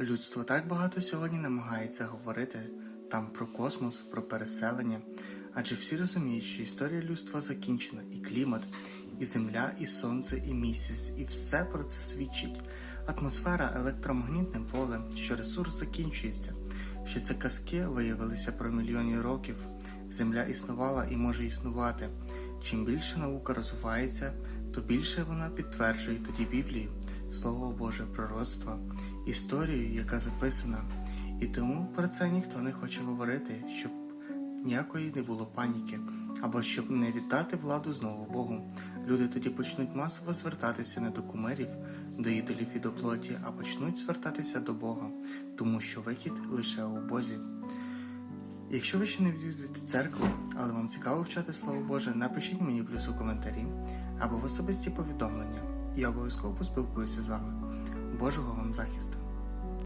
Людство так багато сьогодні намагається говорити там про космос, про переселення, адже всі розуміють, що історія людства закінчена, і клімат, і земля, і сонце, і місяць, і все про це свідчить. Атмосфера, електромагнітне поле, що ресурс закінчується, що це казки виявилися про мільйони років. Земля існувала і може існувати. Чим більше наука розвивається, то більше вона підтверджує тоді Біблію, Слово Боже, пророцтво, історію, яка записана. І тому про це ніхто не хоче говорити, щоб ніякої не було паніки, або щоб не віддати владу знову Богу. Люди тоді почнуть масово звертатися не до кумирів, до ідолів і до плоті, а почнуть звертатися до Бога, тому що вихід лише у Бозі. Якщо ви ще не відвідуєте церкву, але вам цікаво вчати Слово Боже, напишіть мені плюс у коментарі або в особисті повідомлення. Я обов'язково поспілкуюся з вами. Божого вам захисту!